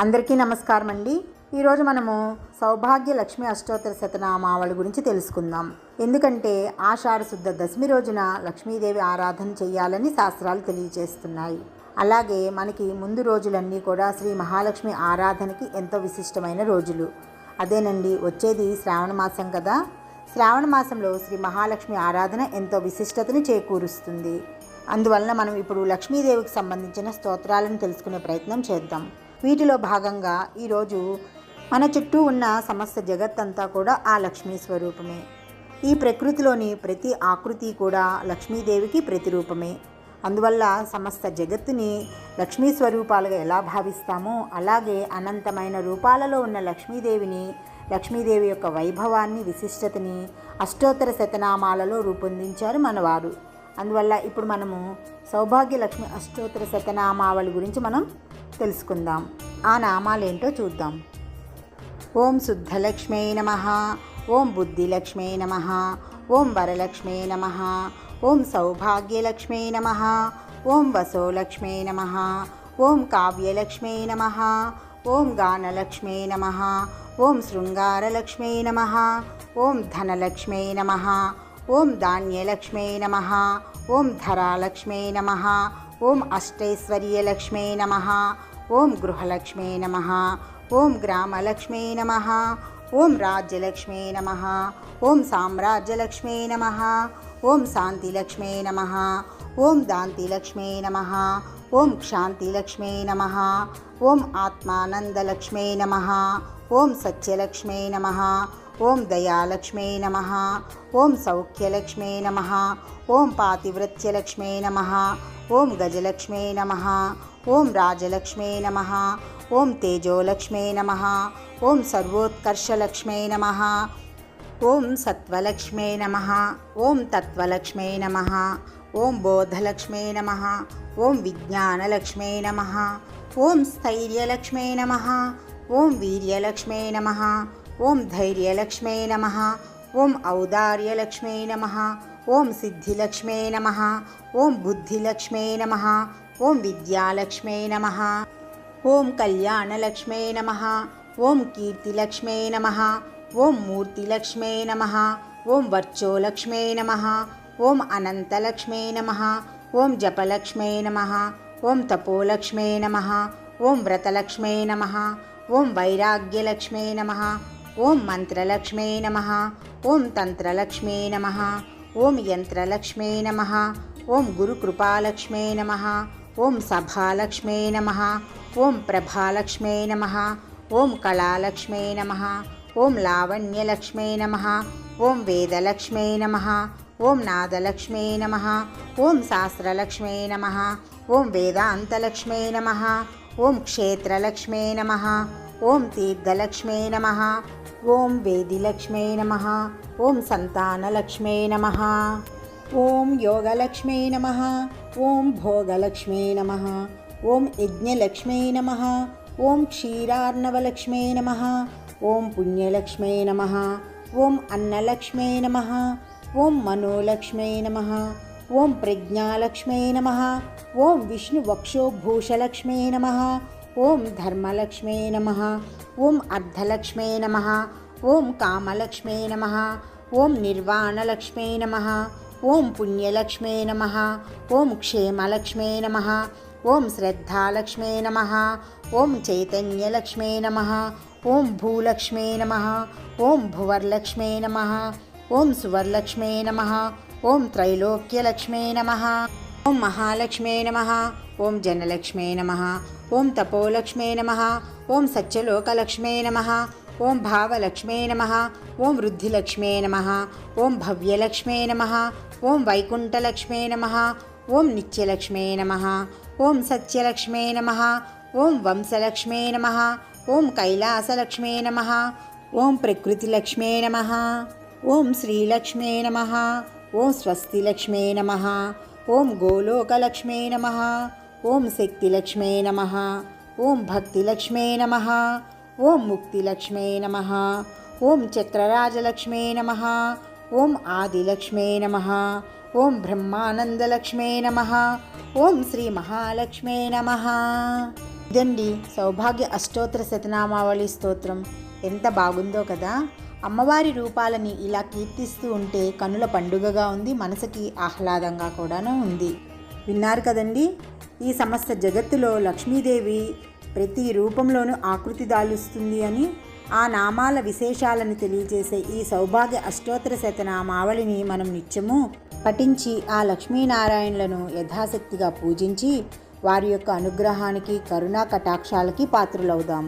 అందరికీ నమస్కారం అండి ఈరోజు మనము సౌభాగ్య లక్ష్మి అష్టోత్తర శతనామావళి గురించి తెలుసుకుందాం. ఎందుకంటే ఆషాఢ శుద్ధ దశమి రోజున లక్ష్మీదేవి ఆరాధన చేయాలని శాస్త్రాలు తెలియజేస్తున్నాయి. అలాగే మనకి ముందు రోజులన్నీ కూడా శ్రీ మహాలక్ష్మి ఆరాధనకి ఎంతో విశిష్టమైన రోజులు. అదేనండి వచ్చేది శ్రావణ మాసం కదా. శ్రావణ మాసంలో శ్రీ మహాలక్ష్మి ఆరాధన ఎంతో విశిష్టతను చేకూరుస్తుంది. అందువలన మనం ఇప్పుడు లక్ష్మీదేవికి సంబంధించిన స్తోత్రాలను తెలుసుకునే ప్రయత్నం చేద్దాం. వీటిలో భాగంగా ఈరోజు మన చుట్టూ ఉన్న సమస్త జగత్తంతా కూడా ఆ లక్ష్మీ స్వరూపమే. ఈ ప్రకృతిలోని ప్రతి ఆకృతి కూడా లక్ష్మీదేవికి ప్రతిరూపమే. అందువల్ల సమస్త జగత్తుని లక్ష్మీ స్వరూపాలుగా ఎలా భావిస్తామో అలాగే అనంతమైన రూపాలలో ఉన్న లక్ష్మీదేవిని లక్ష్మీదేవి యొక్క వైభవాన్ని విశిష్టతని అష్టోత్తర శతనామాలలో రూపొందించారు మనవారు. అందువల్ల ఇప్పుడు మనము సౌభాగ్య లక్ష్మి అష్టోత్తర శతనామావళి గురించి మనం తెలుసుకుందాం ఆ నామాలేంటో చూద్దాం ఓం శుద్ధలక్ష్మీ నమ ఓం బుద్ధిలక్ష్మీ నమ ఓం వరలక్ష్మీ నమ ఓం సౌభాగ్యలక్ష్మీ నమ ఓం వసోలక్ష్మీ నమ ఓం కావ్యలక్ష్మీ నమ ఓం గానలక్ష్మీ నమ ఓం శృంగారలక్ష్మీ నమ ఓం ధనలక్ష్మీ నమ ఓం ధాన్యలక్ష్మీ నమ ఓం ధరాలక్ష్మీ నమ ఓం అష్టైశ్వర్యలక్ష్మీ నమ. ఓం గృహలక్ష్మీ నమ. ఓం గ్రామలక్ష్మీ నమ. ఓం రాజ్యలక్ష్మీ నమ. ఓం సామ్రాజ్యలక్ష్మీ నమ. ఓం శాంతిలక్ష్మీ నమ. ఓం దాంతిలక్ష్మీ నమ. ఓం క్షాంతిలక్ష్మీ నమ. ఓం ఆత్మానందలక్ష్మీ నమ. ఓం సత్యలక్ష్మీ నమ. ఓం దయాలక్ష్మీ నమ ఓం సౌఖ్యలక్ష్మీ నమ ఓం పాతివ్రత్యలక్ష్మీ నమ ఓం గజలక్ష్మీ నమ ఓం రాజలక్ష్మీ నమ ఓం తేజోలక్ష్మీ నమ ఓం సర్వోత్కర్షలక్ష్మీ నమ ఓం సత్వలక్ష్మీ నమ ఓం తత్వలక్ష్మీ నమ ఓం బోధలక్ష్మీ నమ ఓం విజ్ఞానలక్ష్మీ నమ ఓం స్థైర్యలక్ష్మీ నమ ఓం వీర్యలక్ష్మీ నమ ఓం ధైర్యలక్ష్మే నమ ఓం ఔదార్యలక్ష్మే నమ ఓం సిద్ధిలక్ష్మే నమ ఓం బుద్ధిలక్ష్మే నమ ఓం విద్యాలక్ష్మే నమ ఓం కళ్యాణలక్ష్మే నమ ఓం కీర్తిలక్ష్మే నమ ఓం మూర్తిలక్ష్మే నమ ఓం వర్చోలక్ష్మే నమ ఓం అనంతలక్ష్మే నమ ఓం జపలక్ష్మే నమ ఓం తపోలక్ష్మే నమ ఓం వ్రతలక్ష్మే నమ ఓం వైరాగ్యలక్ష్మే నమ ఓం మంత్రలక్ష్మే నమ ఓం తంత్రలక్ష్మే నమ ఓం యంత్రలక్ష్మే నమ ఓం గురుకృపాలక్ష్మే నమ ఓం సభాలక్ష్మే నమ ఓం ప్రభాలక్ష్మే నమ ఓం కళాలక్ష్మే నమ ఓం లావణ్యలక్ష్మే నమ ఓం వేదలక్ష్మే నమ ఓం నాదలక్ష్మే నమ ఓం శాస్త్రలక్ష్మే నమ ఓం వేదాంతలక్ష్మే నమ ఓం క్షేత్రలక్ష్మే నమ ఓం తీర్థలక్ష్మే నమ ఓం వేదిలక్ష్మీ నమ ఓం సంతానలక్ష్మీ నమ ఓం యోగలక్ష్మీ నమ ఓం భోగలక్ష్మీ నమ ఓం యజ్ఞలక్ష్మీ నమ ఓం క్షీరార్ణవలక్ష్మీ నమ ఓం పుణ్యలక్ష్మీ నమ ఓం అన్నలక్ష్మీ నమ ఓం మనోలక్ష్మీ నమ ఓం ప్రజ్ఞాలక్ష్మీ నమ ఓం విష్ణువక్షోభూషలక్ష్మీ నమ ఓం ధర్మలక్ష్మే నమ ఓం అర్ధలక్ష్మే నమ ఓం కామలక్ష్మే నమ ఓం నిర్వాణలక్ష్మే నమ ఓం పుణ్యలక్ష్మే నమ ఓం క్షేమలక్ష్మే నమ ఓం శ్రద్ధాలక్ష్మే నమ ఓం చైతన్యలక్ష్మే నమ ఓం భూలక్ష్మే నమ ఓం భువర్లక్ష్మే నమ ఓం సువర్లక్ష్మే నమ ఓం త్రైలోక్యలక్ష్మే నమ ఓం మహాలక్ష్మే నమ ఓం జనలక్ష్మే నమ ఓం తపోలక్ష్మే నమ ఓం సత్యలోకలక్ష్మే నమ ఓం భావలక్ష్మే నమ ఓం వృద్ధిలక్ష్మే నమ ఓం భవ్యలక్ష్మే నమ ఓం వైకుంఠలక్ష్మే నమ ఓం నిత్యలక్ష్మే నమ ఓం సత్యలక్ష్మే నమ ఓం వంశలక్ష్మే నమ ఓం కైలాసలక్ష్మే నమ ఓం ప్రకృతిలక్ష్మే నమ ఓం శ్రీలక్ష్మే నమ ఓం స్వస్తిలక్ష్మే నమ ఓం గోలోకలక్ష్మే నమ ఓం శక్తిలక్ష్మే నమ. ఓం భక్తిలక్ష్మీ నమ. ఓం ముక్తిలక్ష్మీ నమ. ఓం చక్రరాజలక్ష్మే నమ. ఓం ఆదిలక్ష్మే నమ. ఓం బ్రహ్మానందలక్ష్మే నమ. ఓం శ్రీ మహాలక్ష్మే నమ. ఇదండి సౌభాగ్య అష్టోత్తర శతనామావళి స్తోత్రం. ఎంత బాగుందో కదా. అమ్మవారి రూపాలని ఇలా కీర్తిస్తూ ఉంటే కనుల పండుగగా ఉంది మనసుకి ఆహ్లాదంగా కూడాను ఉంది. విన్నారు కదండి? ఈ సమస్త జగత్తులో లక్ష్మీదేవి ప్రతి రూపంలోనూ ఆకృతి దాలుస్తుంది అని ఆ నామాల విశేషాలను తెలియజేసే ఈ సౌభాగ్య అష్టోత్తర శతనామావళిని మనం నిత్యము పఠించి ఆ లక్ష్మీనారాయణలను యథాశక్తిగా పూజించి వారి యొక్క అనుగ్రహానికి కరుణా కటాక్షాలకి పాత్రులవుదాం.